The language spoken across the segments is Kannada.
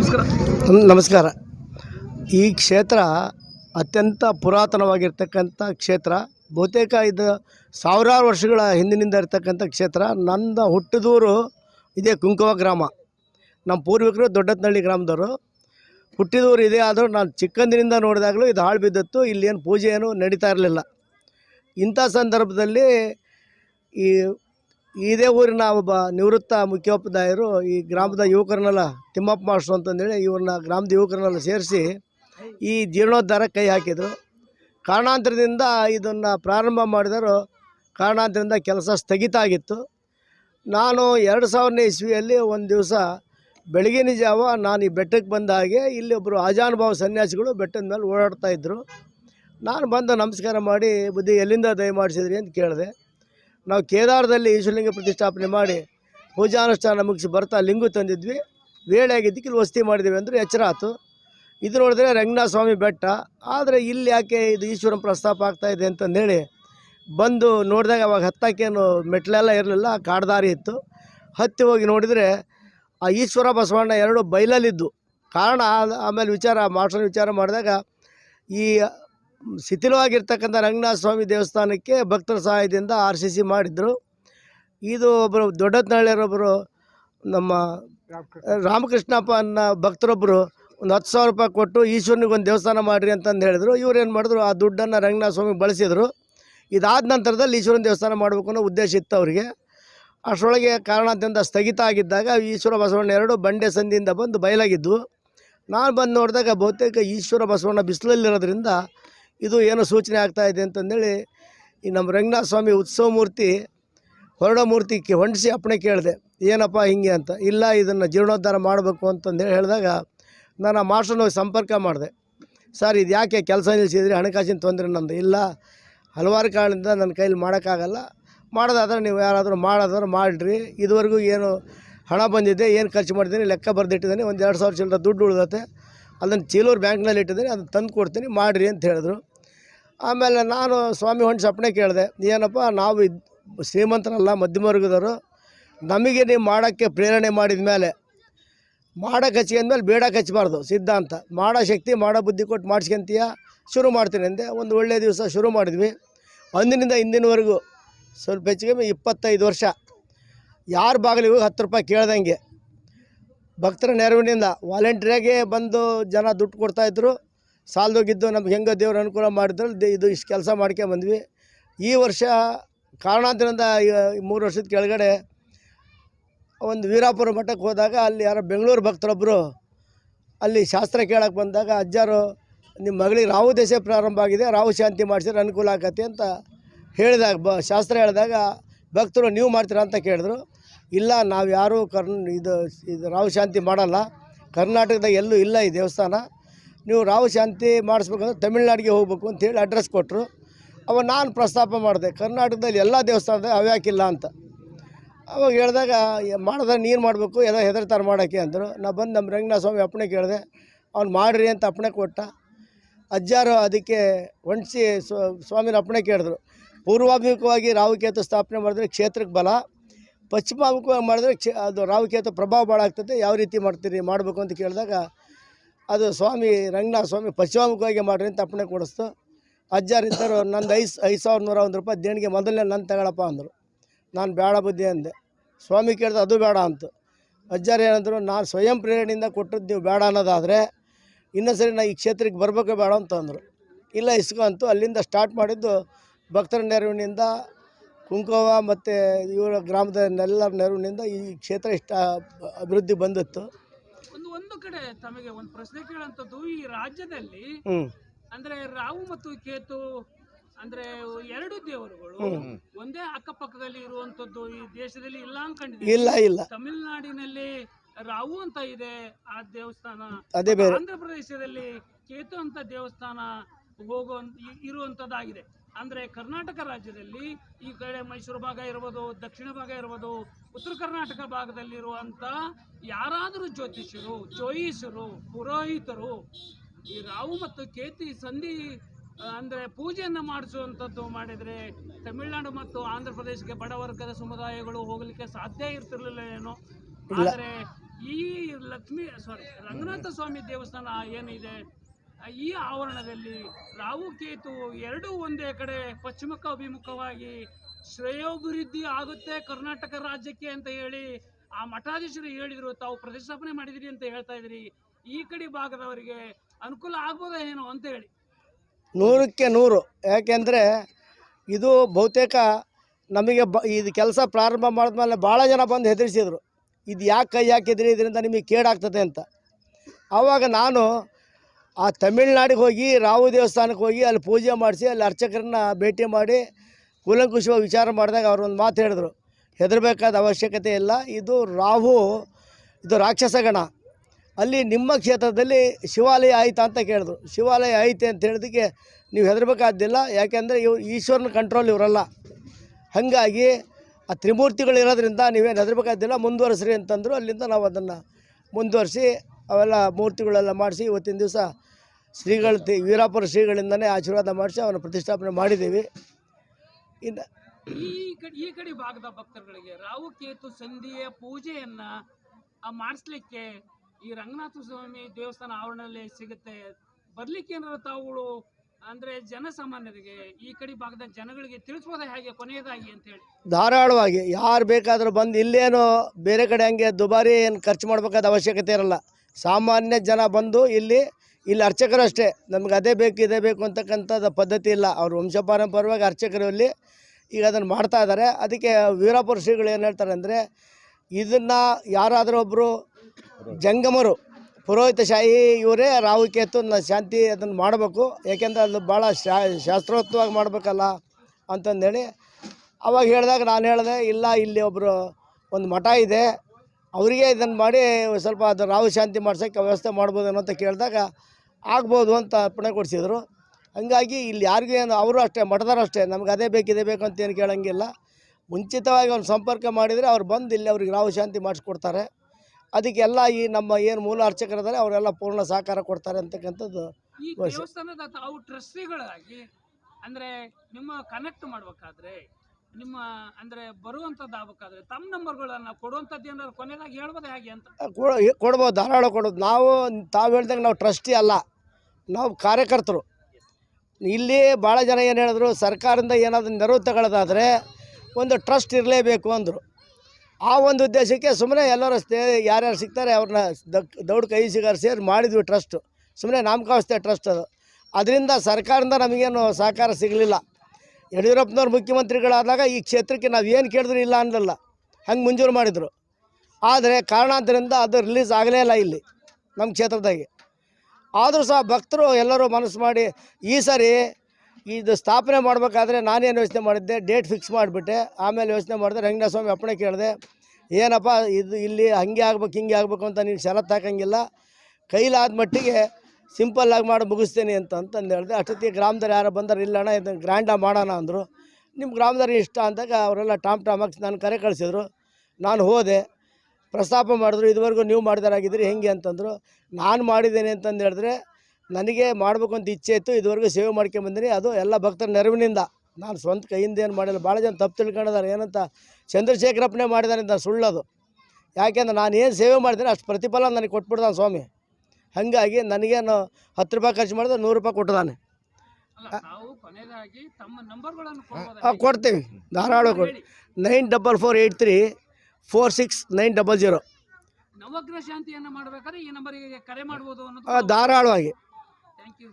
ನಮಸ್ಕಾರ. ನಮಸ್ಕಾರ. ಈ ಕ್ಷೇತ್ರ ಅತ್ಯಂತ ಪುರಾತನವಾಗಿರ್ತಕ್ಕಂಥ ಕ್ಷೇತ್ರ. ಬಹುತೇಕ ಇದು ಸಾವಿರಾರು ವರ್ಷಗಳ ಹಿಂದಿನಿಂದ ಇರ್ತಕ್ಕಂಥ ಕ್ಷೇತ್ರ. ನನ್ನ ಹುಟ್ಟಿದೂರು ಇದೇ ಕುಂಕುವ ಗ್ರಾಮ. ನಮ್ಮ ಪೂರ್ವಿಕರು ದೊಡ್ಡತ್ನಹಳ್ಳಿ ಗ್ರಾಮದವರು. ಹುಟ್ಟಿದೂರು ಇದೆ ಆದರೂ ನಾನು ಚಿಕ್ಕಂದಿನಿಂದ ನೋಡಿದಾಗಲೂ ಇದು ಹಾಳು ಬಿದ್ದಿತ್ತು. ಇಲ್ಲಿ ಏನು ಪೂಜೆ ಏನು ನಡೀತಾ ಇರಲಿಲ್ಲ. ಇಂಥ ಸಂದರ್ಭದಲ್ಲಿ ಈ ಇದೇ ಊರಿನ ಒಬ್ಬ ನಿವೃತ್ತ ಮುಖ್ಯೋಪಾಧ್ಯಾಯರು ಈ ಗ್ರಾಮದ ಯುವಕರನ್ನೆಲ್ಲ ತಿಮ್ಮಪ್ಪ ಮಾಡಿಸು ಅಂತಂದೇಳಿ ಇವ್ರನ್ನ ಗ್ರಾಮದ ಯುವಕರನ್ನೆಲ್ಲ ಸೇರಿಸಿ ಈ ಜೀರ್ಣೋದ್ಧಾರ ಕೈ ಹಾಕಿದರು. ಕಾರಣಾಂತರದಿಂದ ಇದನ್ನು ಪ್ರಾರಂಭ ಮಾಡಿದರು. ಕಾರಣಾಂತರದಿಂದ ಕೆಲಸ ಸ್ಥಗಿತ ಆಗಿತ್ತು. ನಾನು ಎರಡು ಸಾವಿರನೇ ಇಸ್ವಿಯಲ್ಲಿ ಒಂದು ದಿವಸ ಬೆಳಗಿನ ಜಾವ ನಾನು ಈ ಬೆಟ್ಟಕ್ಕೆ ಬಂದ ಹಾಗೆ ಇಲ್ಲಿ ಒಬ್ಬರು ಆಜಾನುಭಾವ ಸನ್ಯಾಸಿಗಳು ಬೆಟ್ಟದ ಮೇಲೆ ಓಡಾಡ್ತಾ ಇದ್ದರು ನಾನು ಬಂದು ನಮಸ್ಕಾರ ಮಾಡಿ, ಬುದ್ಧಿ ಎಲ್ಲಿಂದ ದಯಮಾಡಿಸಿದ್ರಿ ಅಂತ ಕೇಳಿದೆ. ನಾವು ಕೇದಾರದಲ್ಲಿ ಈಶ್ವರಲಿಂಗ ಪ್ರತಿಷ್ಠಾಪನೆ ಮಾಡಿ ಪೂಜಾನುಷ್ಠಾನ ಮುಗಿಸಿ ಬರ್ತಾ ಲಿಂಗು ತಂದಿದ್ವಿ. ವೇಳೆ ಆಗಿದ್ದಕ್ಕೆ ಇಲ್ಲಿ ವಸತಿ ಮಾಡಿದ್ದೀವಿ ಅಂದರೆ ಎಚ್ಚರ ಆಯಿತು ಇದು ನೋಡಿದ್ರೆ ರಂಗನಾಥ ಸ್ವಾಮಿ ಬೆಟ್ಟ. ಆದರೆ ಇಲ್ಲಿ ಯಾಕೆ ಇದು ಈಶ್ವರನ ಪ್ರಸ್ತಾಪ ಆಗ್ತಾ ಇದೆ ಅಂತಂದೇಳಿ ಬಂದು ನೋಡಿದಾಗ ಅವಾಗ ಹತ್ತಕ್ಕೇನು ಮೆಟ್ಲೆಲ್ಲ ಇರಲಿಲ್ಲ ಕಾಡ್ದಾರಿ ಇತ್ತು. ಹತ್ತಿ ಹೋಗಿ ನೋಡಿದರೆ ಆ ಈಶ್ವರ ಬಸವಣ್ಣ ಎರಡು ಬೈಲಲ್ಲಿದ್ದು. ಕಾರಣ ಆಮೇಲೆ ವಿಚಾರ, ಮಾಸ್ಟರ್ ವಿಚಾರ ಮಾಡಿದಾಗ ಈ ಶಿಥಿಲವಾಗಿರ್ತಕ್ಕಂಥ ರಂಗನಾಥ ಸ್ವಾಮಿ ದೇವಸ್ಥಾನಕ್ಕೆ ಭಕ್ತರ ಸಹಾಯದಿಂದ ಆರ್ ಸಿ ಸಿ ಮಾಡಿದ್ರು. ಇದು ಒಬ್ಬರು ದೊಡ್ಡತ್ನಳ್ಳಿಯರೊಬ್ಬರು ನಮ್ಮ ರಾಮಕೃಷ್ಣಪ್ಪ ಅನ್ನೋ ಭಕ್ತರೊಬ್ಬರು ಒಂದು ಹತ್ತು ಸಾವಿರ ರೂಪಾಯಿ ಕೊಟ್ಟು ಈಶ್ವರನಿಗೆ ಒಂದು ದೇವಸ್ಥಾನ ಮಾಡಿರಿ ಅಂತಂದು ಹೇಳಿದ್ರು. ಇವ್ರು ಏನು ಮಾಡಿದ್ರು, ಆ ದುಡ್ಡನ್ನು ರಂಗನಾಥ ಸ್ವಾಮಿ ಬಳಸಿದರು. ಇದಾದ ನಂತರದಲ್ಲಿ ಈಶ್ವರನ ದೇವಸ್ಥಾನ ಮಾಡಬೇಕು ಅನ್ನೋ ಉದ್ದೇಶ ಇತ್ತು ಅವರಿಗೆ. ಅಷ್ಟರೊಳಗೆ ಕಾರಣದಿಂದ ಸ್ಥಗಿತ ಆಗಿದ್ದಾಗ ಈಶ್ವರ ಬಸವಣ್ಣ ಎರಡು ಬಂಡೆ ಸಂದಿಯಿಂದ ಬಂದು ಬಯಲಾಗಿದ್ವು. ನಾನು ಬಂದು ನೋಡಿದಾಗ ಬಹುತೇಕ ಈಶ್ವರ ಬಸವಣ್ಣ ಬಿಸಿಲಲ್ಲಿರೋದ್ರಿಂದ ಇದು ಏನೋ ಸೂಚನೆ ಆಗ್ತಾ ಇದೆ ಅಂತಂದೇಳಿ ಈ ನಮ್ಮ ರಂಗನಾಥ ಸ್ವಾಮಿ ಉತ್ಸವ ಮೂರ್ತಿ, ಹೊರಡೋ ಮೂರ್ತಿ ಕಿ ಹೊಂಡಿಸಿ ಅಪ್ಪಣೆ ಕೇಳಿದೆ, ಏನಪ್ಪ ಹಿಂಗೆ ಅಂತ. ಇಲ್ಲ, ಇದನ್ನು ಜೀರ್ಣೋದ್ಧಾರ ಮಾಡಬೇಕು ಅಂತಂದೇಳಿ ಹೇಳಿದಾಗ ನಾನು ಆ ಹೋಗಿ ಸಂಪರ್ಕ ಮಾಡಿದೆ. ಸರ್, ಇದು ಯಾಕೆ ಕೆಲಸ ನಿಲ್ಲಿಸಿದ್ರಿ ಹಣಕಾಸಿನ ತೊಂದರೆ ನಂದು ಇಲ್ಲ, ಹಲವಾರು ಕಾರಣದಿಂದ ನನ್ನ ಕೈಲಿ ಮಾಡೋಕ್ಕಾಗಲ್ಲ. ಮಾಡೋದಾದ್ರೆ ನೀವು ಯಾರಾದರೂ ಮಾಡೋದಾದ್ರೆ ಮಾಡಿರಿ. ಇದುವರೆಗೂ ಏನು ಹಣ ಬಂದಿದೆ, ಏನು ಖರ್ಚು ಮಾಡಿದ್ದೀನಿ, ಲೆಕ್ಕ ಬರೆದಿಟ್ಟಿದ್ದೀನಿ ಒಂದು ಎರಡು ಸಾವಿರ ಚಿಲ್ಲರೆ ದುಡ್ಡು ಉಳಿದತ್ತೆ ಅದನ್ನು ಚೀಲೂರು ಬ್ಯಾಂಕ್ನಲ್ಲಿ ಇಟ್ಟಿದ್ದೀನಿ, ಅದನ್ನು ತಂದು ಕೊಡ್ತೀನಿ, ಮಾಡಿರಿ ಅಂತ ಹೇಳಿದ್ರು. ಆಮೇಲೆ ನಾನು ಸ್ವಾಮಿ ಹೊಂಡು ಸಪ್ನೆ ಕೇಳಿದೆ, ಏನಪ್ಪ ನಾವು ಇದು ಶ್ರೀಮಂತರಲ್ಲ ಮಧ್ಯಮ ವರ್ಗದವರು ನಮಗೆ ನೀವು ಮಾಡೋಕ್ಕೆ ಪ್ರೇರಣೆ ಮಾಡಿದ ಮೇಲೆ ಮಾಡೋಕೆ ಹಚ್ಕೊಂಡ್ಮೇಲೆ ಬೇಡ ಹಚ್ಬಾರ್ದು ಸಿದ್ಧಾಂತ ಮಾಡೋ ಶಕ್ತಿ, ಮಾಡೋ ಬುದ್ಧಿ ಕೊಟ್ಟು ಮಾಡಿಸ್ಕೊಂತೀಯ, ಶುರು ಮಾಡ್ತೀನಿ ಅಂದೆ. ಒಂದು ಒಳ್ಳೆಯ ದಿವಸ ಶುರು ಮಾಡಿದ್ವಿ. ಅಂದಿನಿಂದ ಇಂದಿನವರೆಗೂ ಸ್ವಲ್ಪ ಹೆಚ್ಚಿಗೆ ಇಪ್ಪತ್ತೈದು ವರ್ಷ. ಯಾರ ಬಾಗಿಲಿಗೂ ಹತ್ತು ರೂಪಾಯಿ ಕೇಳ್ದಂಗೆ. ಭಕ್ತರ ನೆರವಿನಿಂದ ವಾಲಂಟ್ರಿಯಾಗೆ ಬಂದು ಜನ ದುಡ್ಡು ಕೊಡ್ತಾಯಿದ್ರು ಸಾಲದೋಗಿದ್ದು ನಮ್ಗೆ ಹೆಂಗೆ ದೇವ್ರು ಅನುಕೂಲ ಮಾಡಿದ್ರು ದೇ- ಇದು ಇಷ್ಟು ಕೆಲಸ ಮಾಡ್ಕೊಂಬಂದ್ವಿ ಈ ವರ್ಷ ಕಾರಣಾಂತರದಿಂದ ಮೂರು ವರ್ಷದ ಕೆಳಗಡೆ ಒಂದು ವೀರಾಪುರ ಮಠಕ್ಕೆ ಹೋದಾಗ ಅಲ್ಲಿ ಯಾರೋ ಬೆಂಗಳೂರು ಭಕ್ತರೊಬ್ಬರು ಅಲ್ಲಿ ಶಾಸ್ತ್ರ ಕೇಳೋಕೆ ಬಂದಾಗ ಅಜ್ಜಾರು ನಿಮ್ಮ ಮಗಳಿಗೆ ರಾಹು ದೇಶ ಪ್ರಾರಂಭ ಆಗಿದೆ, ರಾಹು ಶಾಂತಿ ಮಾಡಿಸಿದ್ರೆ ಅನುಕೂಲ ಆಗತ್ತೆ ಅಂತ ಹೇಳಿದಾಗ ಬ ಶಾಸ್ತ್ರ ಹೇಳಿದಾಗ, ಭಕ್ತರು ನೀವು ಮಾಡ್ತೀರಾ ಅಂತ ಕೇಳಿದ್ರು. ಇಲ್ಲ, ನಾವು ಯಾರೂ ಕರ್ನ್ ಇದು ಇದು ರಾಹು ಶಾಂತಿ ಮಾಡಲ್ಲ. ಕರ್ನಾಟಕದಾಗ ಎಲ್ಲೂ ಇಲ್ಲ ಈ ದೇವಸ್ಥಾನ. ನೀವು ರಾವ್ ಶಾಂತಿ ಮಾಡಿಸ್ಬೇಕಂದ್ರೆ ತಮಿಳ್ನಾಡಿಗೆ ಹೋಗ್ಬೇಕು ಅಂತೇಳಿ ಅಡ್ರೆಸ್ ಕೊಟ್ಟರು ಅವ ನಾನು ಪ್ರಸ್ತಾಪ ಮಾಡಿದೆ, ಕರ್ನಾಟಕದಲ್ಲಿ ಎಲ್ಲ ದೇವಸ್ಥಾನದ ಅವ್ಯಾಕಿಲ್ಲ ಅಂತ. ಅವಾಗ ಹೇಳಿದಾಗ ಮಾಡಿದ್ರೆ ನೀನು ಮಾಡಬೇಕು, ಎಲ್ಲ ಹೆದರ್ತಾರೆ ಮಾಡೋಕ್ಕೆ ಅಂದರು. ನಾ ಬಂದು ನಮ್ಮ ರಂಗನಾಥ ಸ್ವಾಮಿ ಅಪ್ಪಣೆ ಕೇಳಿದೆ, ಅವ್ನು ಮಾಡಿರಿ ಅಂತ ಅಪ್ಪಣೆ ಕೊಟ್ಟ. ಅಜ್ಜಾರು ಅದಕ್ಕೆ ಹೊಂಡಿಸಿ ಸ್ವಾಮಿನ ಅಪ್ಪಣೆ ಕೇಳಿದ್ರು. ಪೂರ್ವಾಭಿಮುಖವಾಗಿ ರಾಹುಕೇತು ಸ್ಥಾಪನೆ ಮಾಡಿದ್ರೆ ಕ್ಷೇತ್ರಕ್ಕೆ ಬಲ, ಪಶ್ಚಿಮಾಭಿಮುಖವಾಗಿ ಮಾಡಿದ್ರೆ ಅದು ರಾಹುಕೇತು ಪ್ರಭಾವ ಭಾಳ ಆಗ್ತದೆ, ಯಾವ ರೀತಿ ಮಾಡ್ತೀರಿ, ಮಾಡಬೇಕು ಅಂತ ಕೇಳಿದಾಗ ಅದು ಸ್ವಾಮಿ ರಂಗನಾಥ ಸ್ವಾಮಿ ಪಶ್ಚಿಮಮುಖವಾಗಿ ಮಾಡ್ರಿ ಅಂತ ಅಪ್ಪಣೆ ಕೊಡಿಸ್ತು. ಅಜ್ಜಾರಿದ್ದರು ನಂದು ಐದು ಐದು ಸಾವಿರದ ನೂರ ಒಂದು ರೂಪಾಯಿ ದೇಣಿಗೆ ಮೊದಲನೇ ನನ್ನ ತಗೊಳಪ್ಪ ಅಂದರು. ನಾನು ಬೇಡ ಬುದ್ಧಿ ಅಂದೆ. ಸ್ವಾಮಿ ಕೇಳಿದ್ರೆ ಅದು ಬೇಡ ಅಂತ. ಅಜ್ಜಾರು ಏನಂದರು, ನಾನು ಸ್ವಯಂ ಪ್ರೇರಣೆಯಿಂದ ಕೊಟ್ಟದ್ದು ನೀವು ಬೇಡ ಅನ್ನೋದಾದರೆ, ಇನ್ನೊಂದು ಸರಿ ನಾ ಈ ಕ್ಷೇತ್ರಕ್ಕೆ ಬರಬೇಕು ಬೇಡ ಅಂತ ಅಂದರು. ಇಲ್ಲ, ಇಸ್ಕೋ ಅಂತು. ಅಲ್ಲಿಂದ ಸ್ಟಾರ್ಟ್ ಮಾಡಿದ್ದು ಭಕ್ತರ ನೆರವಿನಿಂದ ಕುಂಕುವ ಮತ್ತು ಇವರ ಗ್ರಾಮದ ನೆಲ್ಲರ ನೆರವಿನಿಂದ ಈ ಕ್ಷೇತ್ರ ಇಷ್ಟ ಅಭಿವೃದ್ಧಿ ಬಂದಿತ್ತು. ಒಂದು ಕಡೆ ತಮಗೆ ಒಂದು ಪ್ರಶ್ನೆ ಕೇಳುವಂತದ್ದು ಈ ರಾಜ್ಯದಲ್ಲಿ ಅಂದ್ರೆ ರಾವು ಮತ್ತು ಕೇತು ಅಂದ್ರೆ ಎರಡು ದೇವರುಗಳು ಒಂದೇ ಅಕ್ಕಪಕ್ಕದಲ್ಲಿ ಇರುವಂತದ್ದು ಈ ದೇಶದಲ್ಲಿ ಇಲ್ಲ ಇಲ್ಲ ತಮಿಳುನಾಡಿನಲ್ಲಿ ರಾಹು ಅಂತ ಇದೆ ಆ ದೇವಸ್ಥಾನ. ಆಂಧ್ರ ಪ್ರದೇಶದಲ್ಲಿ ಕೇತು ಅಂತ ದೇವಸ್ಥಾನ ಹೋಗುವ ಇರುವಂಥದ್ದಾಗಿದೆ ಅಂದ್ರೆ ಕರ್ನಾಟಕ ರಾಜ್ಯದಲ್ಲಿ ಈ ಕಡೆ ಮೈಸೂರು ಭಾಗ ಇರ್ಬೋದು ದಕ್ಷಿಣ ಭಾಗ ಇರ್ಬೋದು ಉತ್ತರ ಕರ್ನಾಟಕ ಭಾಗದಲ್ಲಿರುವಂಥ ಯಾರಾದರೂ ಜ್ಯೋತಿಷರು ಜೋಯಿಸರು ಪುರೋಹಿತರು ಈ ರಾಹು ಮತ್ತು ಕೇತಿ ಸಂಧಿ ಅಂದರೆ ಅಂದ್ರೆ ಪೂಜೆಯನ್ನ ಮಾಡಿಸುವಂಥದ್ದು ಮಾಡಿದರೆ ತಮಿಳುನಾಡು ಮತ್ತು ಆಂಧ್ರ ಪ್ರದೇಶಕ್ಕೆ ಬಡವರ್ಗದ ಸಮುದಾಯಗಳು ಹೋಗಲಿಕ್ಕೆ ಸಾಧ್ಯ ಇರ್ತಿರ್ಲಿಲ್ಲ ಏನೋ. ಆದರೆ ಈ ಲಕ್ಷ್ಮೀ ಸಾರಿ ರಂಗನಾಥ ಸ್ವಾಮಿ ದೇವಸ್ಥಾನ ಏನಿದೆ ಈ ಆವರಣದಲ್ಲಿ ರಾಹು ಕೇತು ಎರಡೂ ಒಂದೇ ಕಡೆ ಪಶ್ಚಿಮಕ್ಕೆ ಅಭಿಮುಖವಾಗಿ ಶ್ರೇಯೋಭಿವೃದ್ಧಿ ಆಗುತ್ತೆ ಕರ್ನಾಟಕ ರಾಜ್ಯಕ್ಕೆ ಅಂತ ಹೇಳಿ ಆ ಮಠಾಧೀಶರು ಹೇಳಿದರು. ತಾವು ಪ್ರತಿಷ್ಠಾಪನೆ ಮಾಡಿದಿರಿ ಅಂತ ಹೇಳ್ತಾ ಇದ್ರಿ. ಈ ಕಡೆ ಭಾಗದವರಿಗೆ ಅನುಕೂಲ ಆಗ್ಬೋದ ಏನೋ ಅಂತ ಹೇಳಿ. ನೂರಕ್ಕೆ ನೂರು. ಯಾಕೆಂದರೆ ಇದು ಬಹುತೇಕ ನಮಗೆ ಬ ಇದು ಕೆಲಸ ಪ್ರಾರಂಭ ಮಾಡಿದ್ಮೇಲೆ ಭಾಳ ಜನ ಬಂದು ಹೆದರಿಸಿದರು. ಇದು ಯಾಕೆ ಕೈ ಹಾಕಿದ್ರಿ? ಇದರಿಂದ ನಿಮಗೆ ಕೇಡಾಗ್ತದೆ ಅಂತ. ಆವಾಗ ನಾನು ಆ ತಮಿಳ್ನಾಡಿಗೆ ಹೋಗಿ, ರಾಹು ದೇವಸ್ಥಾನಕ್ಕೆ ಹೋಗಿ, ಅಲ್ಲಿ ಪೂಜೆ ಮಾಡಿಸಿ, ಅಲ್ಲಿ ಅರ್ಚಕರನ್ನ ಭೇಟಿ ಮಾಡಿ, ಕೂಲಂಕುಷವಾಗಿ ವಿಚಾರ ಮಾಡಿದಾಗ ಅವರು ಒಂದು ಮಾತು ಹೇಳಿದ್ರು. ಹೆದರಬೇಕಾದ ಅವಶ್ಯಕತೆ ಇಲ್ಲ. ಇದು ರಾಹು, ಇದು ರಾಕ್ಷಸ ಗಣ ಅಲ್ಲಿ ನಿಮ್ಮ ಕ್ಷೇತ್ರದಲ್ಲಿ ಶಿವಾಲಯ ಆಯಿತಾ ಅಂತ ಕೇಳಿದ್ರು. ಶಿವಾಲಯ ಐತೆ ಅಂತ ಹೇಳಿದಕ್ಕೆ ನೀವು ಹೆದರಬೇಕಾದ್ದಿಲ್ಲ ಯಾಕೆಂದರೆ ಇವ್ರು ಈಶ್ವರನ ಕಂಟ್ರೋಲ್ ಇವರಲ್ಲ. ಹಾಗಾಗಿ ಆ ತ್ರಿಮೂರ್ತಿಗಳು ಇರೋದ್ರಿಂದ ನೀವೇನು ಹೆದರಬೇಕಾದ್ದಿಲ್ಲ ಮುಂದುವರಿಸ್ರಿ ಅಂತಂದರು. ಅಲ್ಲಿಂದ ನಾವು ಅದನ್ನು ಮುಂದುವರಿಸಿ ಅವೆಲ್ಲ ಮೂರ್ತಿಗಳೆಲ್ಲ ಮಾಡಿಸಿ ಇವತ್ತಿನ ದಿವಸ ಶ್ರೀಗಳ ವೀರಾಪುರ ಶ್ರೀಗಳಿಂದನೇ ಆಶೀರ್ವಾದ ಮಾಡಿಸಿ ಅವನ ಪ್ರತಿಷ್ಠಾಪನೆ ಮಾಡಿದ್ದೀವಿ. ಇನ್ನು ಈ ಕಡೆ ಭಾಗದ ಭಕ್ತರುಗಳಿಗೆ ರಾಹು ಕೇತು ಸಂಧಿಯ ಪೂಜೆಯನ್ನು ಆ ಮಾಡಿಸ್ಲಿಕ್ಕೆ ಈ ರಂಗನಾಥ ಸ್ವಾಮಿ ದೇವಸ್ಥಾನ ಆವರಣದಲ್ಲಿ ಸಿಗುತ್ತೆ. ಬರ್ಲಿಕ್ಕೆ ಏನಾದ್ರು ತಾವುಗಳು ಅಂದ್ರೆ ಜನಸಾಮಾನ್ಯರಿಗೆ ಈ ಕಡೆ ಭಾಗದ ಜನಗಳಿಗೆ ತಿಳಿಸ್ಬೋದ ಹೇಗೆ ಕೊನೆಯದಾಗಿ ಅಂತ ಹೇಳಿ. ಧಾರಾಳವಾಗಿ ಯಾರು ಬೇಕಾದರೂ ಬಂದು ಇಲ್ಲೇನು ಬೇರೆ ಕಡೆ ಹಂಗೆ ದುಬಾರಿ ಏನು ಖರ್ಚು ಮಾಡಬೇಕಾದ ಅವಶ್ಯಕತೆ ಇರಲ್ಲ. ಸಾಮಾನ್ಯ ಜನ ಬಂದು ಇಲ್ಲಿ ಇಲ್ಲಿ ಅರ್ಚಕರು ಅಷ್ಟೇ. ನಮ್ಗೆ ಅದೇ ಬೇಕು, ಇದೇ ಬೇಕು ಅಂತಕ್ಕಂಥದ್ದು ಪದ್ಧತಿ ಇಲ್ಲ. ಅವ್ರ ವಂಶಪಾರಂಪರ್ಯವಾಗಿ ಅರ್ಚಕರು ಇಲ್ಲಿ ಈಗ ಅದನ್ನು ಮಾಡ್ತಾ ಇದ್ದಾರೆ. ಅದಕ್ಕೆ ವೀರಾಪುರ ಶ್ರೀಗಳು ಏನು ಹೇಳ್ತಾರೆ ಅಂದರೆ, ಇದನ್ನು ಯಾರಾದರೂ ಒಬ್ಬರು ಜಂಗಮರು, ಪುರೋಹಿತಶಾಹಿ ಇವರೇ ರಾಹುಕೇತು ಶಾಂತಿ ಅದನ್ನು ಮಾಡಬೇಕು. ಏಕೆಂದರೆ ಅದು ಭಾಳ ಶಾ, ಶಾಸ್ತ್ರೋಕ್ತವಾಗಿ ಮಾಡಬೇಕಲ್ಲ ಅಂತಂದೇಳಿ ಅವಾಗ ಹೇಳಿದಾಗ ನಾನು ಹೇಳಿದೆ, ಇಲ್ಲ, ಇಲ್ಲಿ ಒಬ್ಬರು ಒಂದು ಮಠ ಇದೆ. ಅವರಿಗೆ ಇದನ್ನು ಮಾಡಿ ಸ್ವಲ್ಪ ಅದು ರಾಹು ಶಾಂತಿ ಮಾಡ್ಸೋಕ್ಕೆ ವ್ಯವಸ್ಥೆ ಮಾಡ್ಬೋದೇನೋ ಅಂತ ಕೇಳಿದಾಗ ಆಗ್ಬೋದು ಅಂತ ಅರ್ಪಣೆ ಕೊಡಿಸಿದರು. ಹಂಗಾಗಿ ಇಲ್ಲಿ ಯಾರಿಗೂ ಏನು ಅವರು ಅಷ್ಟೇ ಮಠದವರು ಅಷ್ಟೇ ನಮ್ಗೆ ಅದೇ ಬೇಕು ಇದೇ ಬೇಕು ಅಂತ ಏನು ಕೇಳೋಂಗಿಲ್ಲ. ಮುಂಚಿತವಾಗಿ ಅವ್ನು ಸಂಪರ್ಕ ಮಾಡಿದರೆ ಅವ್ರು ಬಂದು ಇಲ್ಲಿ ಅವ್ರಿಗೆ ರಾಹು ಶಾಂತಿ ಮಾಡಿಸ್ಕೊಡ್ತಾರೆ. ಅದಕ್ಕೆಲ್ಲ ಈ ನಮ್ಮ ಏನು ಮೂಲ ಅರ್ಚಕರಿದ್ದಾರೆ ಅವರೆಲ್ಲ ಪೂರ್ಣ ಸಹಕಾರ ಕೊಡ್ತಾರೆ ಅಂತಕ್ಕಂಥದ್ದು ಅಂದರೆ ವರ್ಷ. ದೇವಸ್ಥಾನದ ತಾವು ಟ್ರಸ್ಟಿಗಳಾಗಿ ಅಂದ್ರೆ ನಿಮ್ಮ ಕನೆಕ್ಟ್ ಮಾಡ್ಬೇಕಾದ್ರೆ ನಿಮ್ಮ, ಅಂದ್ರೆ ಬರುವಂತದ್ದು ಆಗ್ಬೇಕಾದ್ರೆ ತಮ್ಮ ನಂಬರ್ಗಳನ್ನ ಕೊಡುವಂತದ್ದು ಏನಾದ್ರು ಕೊನೆಯದಾಗಿ ಹೇಳ್ಬೋದು ಹೇಗೆ ಅಂತ? ಕೊಡ್ಬೋದು, ಧಾರಾಳ ಕೊಡೋದು. ನಾವು, ತಾವು ಹೇಳ್ದಂಗೆ ನಾವು ಟ್ರಸ್ಟಿ ಅಲ್ಲ. ನಾವು ಕಾರ್ಯಕರ್ತರು. ಇಲ್ಲಿ ಭಾಳ ಜನ ಏನು ಹೇಳಿದ್ರು, ಸರ್ಕಾರದಿಂದ ಏನಾದರೂ ನೆರವು ತಗೊಳ್ಳೋದಾದರೆ ಒಂದು ಟ್ರಸ್ಟ್ ಇರಲೇಬೇಕು ಅಂದರು. ಆ ಒಂದು ಉದ್ದೇಶಕ್ಕೆ ಸುಮ್ಮನೆ ಎಲ್ಲರೂ ಯಾರ್ಯಾರು ಸಿಗ್ತಾರೆ ಅವ್ರನ್ನ ದೌಡ್ ಕೈ ಸಿಗಾರ ಸೇರಿ ಮಾಡಿದ್ವಿ ಟ್ರಸ್ಟು. ಸುಮ್ಮನೆ ನಾಮಕಾವಸ್ಥೆ ಟ್ರಸ್ಟ್ ಅದು. ಅದರಿಂದ ಸರ್ಕಾರದಿಂದ ನಮಗೇನು ಸಹಕಾರ ಸಿಗಲಿಲ್ಲ. ಯಡಿಯೂರಪ್ಪನವ್ರು ಮುಖ್ಯಮಂತ್ರಿಗಳಾದಾಗ ಈ ಕ್ಷೇತ್ರಕ್ಕೆ ನಾವು ಏನು ಕೇಳಿದ್ರು ಇಲ್ಲ ಅನ್ನಲಿಲ್ಲ ಹಂಗೆ ಮಂಜೂರು ಮಾಡಿದರು. ಆದರೆ ಕಾರಣಾಂತರದಿಂದ ಅದು ರಿಲೀಸ್ ಆಗಲೇ ಇಲ್ಲ ಇಲ್ಲಿ ನಮ್ಮ ಕ್ಷೇತ್ರದಾಗೆ. ಆದರೂ ಸಹ ಭಕ್ತರು ಎಲ್ಲರೂ ಮನಸ್ಸು ಮಾಡಿ, ಈ ಸಾರಿ ಇದು ಸ್ಥಾಪನೆ ಮಾಡಬೇಕಾದ್ರೆ ನಾನೇನು ಯೋಚನೆ ಮಾಡಿದ್ದೆ, ಡೇಟ್ ಫಿಕ್ಸ್ ಮಾಡಿಬಿಟ್ಟೆ, ಆಮೇಲೆ ಯೋಚನೆ ಮಾಡಿದ್ರೆ ರಂಗನಾಥ ಸ್ವಾಮಿ ಅಪ್ಪಣೆ ಕೇಳಿದೆ, ಏನಪ್ಪ ಇದು ಇಲ್ಲಿ ಹಂಗೆ ಆಗ್ಬೇಕು, ಹಿಂಗೆ ಆಗಬೇಕು ಅಂತ ನೀನು ಷರತ್ತು ಹಾಕಂಗಿಲ್ಲ. ಕೈಲಾದ ಮಟ್ಟಿಗೆ ಸಿಂಪಲ್ಲಾಗಿ ಮಾಡಿ, ಮುಗಿಸ್ತೇನೆ ಅಂತ ಅಂತಂದು ಹೇಳಿದೆ. ಅಷ್ಟೊತ್ತಿಗೆ ಗ್ರಾಮದವ್ರು ಯಾರೋ ಬಂದರೆ ಇಲ್ಲ ಅಣ್ಣ ಇದನ್ನು ಗ್ರ್ಯಾಂಡಾಗಿ ಮಾಡೋಣ ಅಂದರು. ನಿಮ್ಮ ಗ್ರಾಮದವ್ರಿಗೆ ಇಷ್ಟ ಅಂದಾಗ ಅವರೆಲ್ಲ ಟಾಮ್ ಟಾಮಾಗಿ ನಾನು ಕರೆ ಕಳಿಸಿದ್ರು. ನಾನು ಹೋದೆ. ಪ್ರಸ್ತಾಪ ಮಾಡಿದ್ರು, ಇದುವರೆಗೂ ನೀವು ಮಾಡಿದಾರಾಗಿದ್ರಿ ಹೆಂಗೆ? ಅಂತಂದರು. ನಾನು ಮಾಡಿದ್ದೇನೆ ಅಂತಂದು ಹೇಳಿದ್ರೆ, ನನಗೆ ಮಾಡಬೇಕು ಅಂತ ಇಚ್ಛೆ ಇತ್ತು, ಇದುವರೆಗೂ ಸೇವೆ ಮಾಡ್ಕೊಂಬಂದಿನಿ ಅದು ಎಲ್ಲ ಭಕ್ತರ ನೆರವಿನಿಂದ. ನಾನು ಸ್ವಂತ ಕೈಯಿಂದ ಏನು ಮಾಡಿಲ್ಲ. ಭಾಳ ಜನ ತಪ್ಪು ತಿಳ್ಕೊಂಡಿದ್ದಾರೆ. ಏನಂತ ಚಂದ್ರಶೇಖರಪ್ಪನೇ ಮಾಡಿದಾರೆ ಅಂತ ಸುಳ್ಳದು. ಯಾಕೆಂದ್ರೆ ನಾನು ಏನು ಸೇವೆ ಮಾಡಿದ್ರೆ ಅಷ್ಟು ಪ್ರತಿಫಲ ನನಗೆ ಕೊಟ್ಬಿಡ್ದಾನೆ ಸ್ವಾಮಿ. ಹಾಗಾಗಿ ನನಗೇನು ಹತ್ತು ರೂಪಾಯಿ ಖರ್ಚು ಮಾಡಿದ್ರೆ ನೂರು ರೂಪಾಯಿ ಧಾರವಾಡ ಆ, ಕೊಡ್ತೀವಿ. ಧಾರಾಳ ಕೊಡಿ. Nine double four eight three four six nine double zero. ನವಗ್ರಹ ಶಾಂತಿಯನ್ನ ಮಾಡಬೇಕಾದ್ರೆ ಈ ನಂಬರಿಗೆ ಕರೆ ಮಾಡ್ಬೋದು ಅನ್ನೋದು ಧಾರಾಳವಾಗಿ. Thank you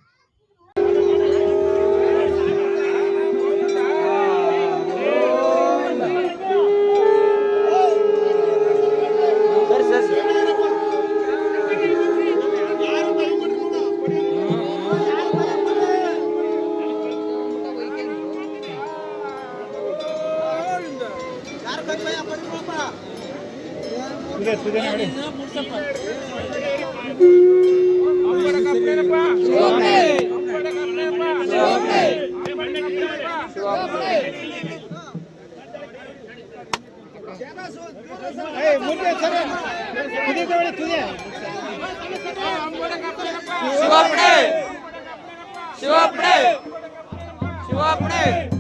शिवापणे शिवापणे शिवापणे